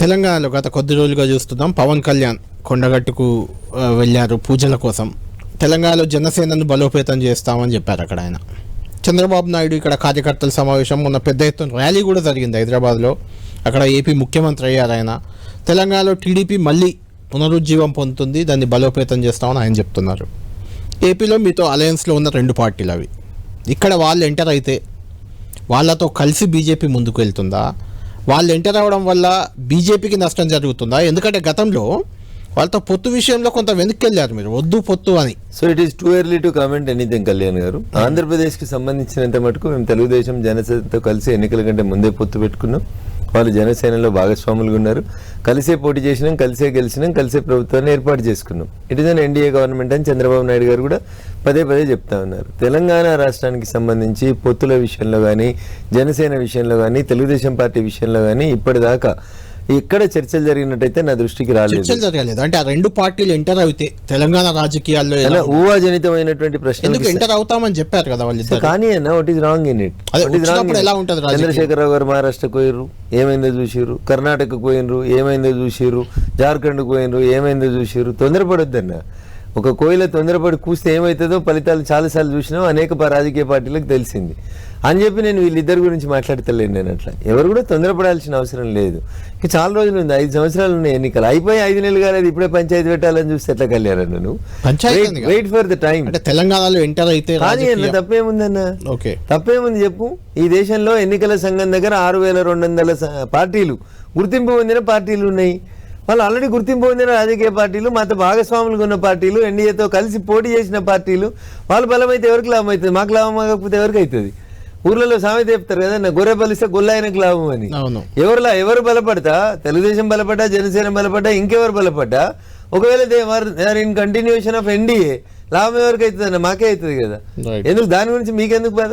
తెలంగాణలో గత కొద్ది రోజులుగా చూస్తున్నాం పవన్ కళ్యాణ్ కొండగట్టుకు వెళ్ళారు పూజల కోసం. తెలంగాణలో జనసేనను బలోపేతం చేస్తామని చెప్పారు అక్కడ ఆయన. చంద్రబాబు నాయుడు ఇక్కడ కార్యకర్తల సమావేశం మొన్న పెద్ద ఎత్తున ర్యాలీ కూడా జరిగింది హైదరాబాద్లో. అక్కడ ఏపీ ముఖ్యమంత్రి అయ్యారు ఆయన. తెలంగాణలో టీడీపీ మళ్ళీ పునరుజ్జీవం పొందుతుంది దాన్ని బలోపేతం చేస్తామని ఆయన చెప్తున్నారు. ఏపీలో మీతో అలయన్స్లో ఉన్న రెండు పార్టీలు అవి. ఇక్కడ వాళ్ళు ఎంటర్ అయితే వాళ్ళతో కలిసి బీజేపీ ముందుకు వెళ్తుందా? వాళ్ళు ఎంటర్ అవ్వడం వల్ల బీజేపీకి నష్టం జరుగుతుందా? ఎందుకంటే గతంలో వాళ్ళతో పొత్తు విషయంలో కొంత వెనక్కి వెళ్ళారు మీరు. వద్దు పొత్తు అని. So it is too early to comment anything Kalyan garu. ఆంధ్రప్రదేశ్కి సంబంధించినంత మటుకు మేము తెలుగుదేశం జనసేనతో కలిసి ఎన్నికల కంటే ముందే పొత్తు పెట్టుకున్నాం. వాళ్ళు జనసేనలో భాగస్వాములుగా ఉన్నారు. కలిసే పోటీ చేసినాం కలిసే గెలిచినాం కలిసే ప్రభుత్వాన్ని ఏర్పాటు చేసుకున్నాం. It is an NDA government అని చంద్రబాబు నాయుడు గారు కూడా పదే పదే చెప్తా ఉన్నారు. తెలంగాణ రాష్ట్రానికి సంబంధించి పొత్తుల విషయంలో కానీ జనసేన విషయంలో కానీ తెలుగుదేశం పార్టీ విషయంలో కానీ ఇప్పటిదాకా ఎక్కడ చర్చలు జరిగినట్టయితే నా దృష్టికి రాలేదు. చర్చలు జరగలేదు. అంటే ఆ రెండు పార్టీలు ఎంటర్ అయితే తెలంగాణ రాజకీయాల్లో ఎలా- ఊహాజనితమైనటువంటి ప్రశ్నలు ఎందుకు ఎంటర్ అవుతామని చెప్పారు కదా వాళ్ళు కానీ అన్న what is wrong in it ఎలా ఉంటది? చంద్రశేఖరరావు గారు మహారాష్ట్రకు పోయిర్రు ఏమైందో చూసిర్రు. కర్ణాటకకు పోయినరు ఏమైందో చూసిర్రు. జార్ఖండ్కు పోయినరు ఏమైందో చూసిర్రు. తొందరపడొద్దన్న. ఒక కోయిల తొందరపడి కూస్తే ఏమవుతుందో ఫలితాలు చాలాసార్లు చూసినాం అనేక రాజకీయ పార్టీలకు తెలిసింది. అని చెప్పి నేను వీళ్ళిద్దరి గురించి మాట్లాడతలేను నేను అట్లా. ఎవరు కూడా తొందరపడాల్సిన అవసరం లేదు. ఇంకా చాలా రోజులు ఉంది ఐదు సంవత్సరాలు ఉన్నాయి ఎన్నికలు. అయిపోయి ఐదు నెలలు కాలేదు ఇప్పుడే పంచాయతీ పెట్టాలని చూస్తే ఎట్లా కళ్యాణ్ నువ్వు. వెయిట్ ఫర్ ద టైం తెలంగాణలో ఎంటర్ అయితే కానీ అన్న తప్పేముందన్న? ఓకే. తప్పేముంది చెప్పు? ఈ దేశంలో ఎన్నికల సంఘం దగ్గర ఆరు వేల రెండు వందల పార్టీలు. గుర్తింపు పొందిన పార్టీలు ఉన్నాయి. వాళ్ళు ఆల్రెడీ గుర్తింపు పొందిన రాజకీయ పార్టీలు మాతో భాగస్వాములుగా ఉన్న పార్టీలు ఎన్డీఏతో కలిసి పోటీ చేసిన పార్టీలు వాళ్ళు బలమైతే ఎవరికి లాభం అవుతుంది మాకు లాభం కాకపోతే ఎవరికి అవుతుంది? ఊర్లలో సామెత చెప్తారు కదా నా గొర్రె బలిస్తే గొల్ల ఆయనకు లాభం అని. ఎవరులా? ఎవరు బలపడతా? తెలుగుదేశం బలపడ్డా జనసేన బలపడ్డా ఇంకెవరు బలపడ్డా? ఒకవేళ they are in continuation of NDA లాభం ఎవరికి అవుతుంది అన్న మాకే అవుతుంది కదా. ఎందుకు? దాని గురించి మీకెందుకు బాధ?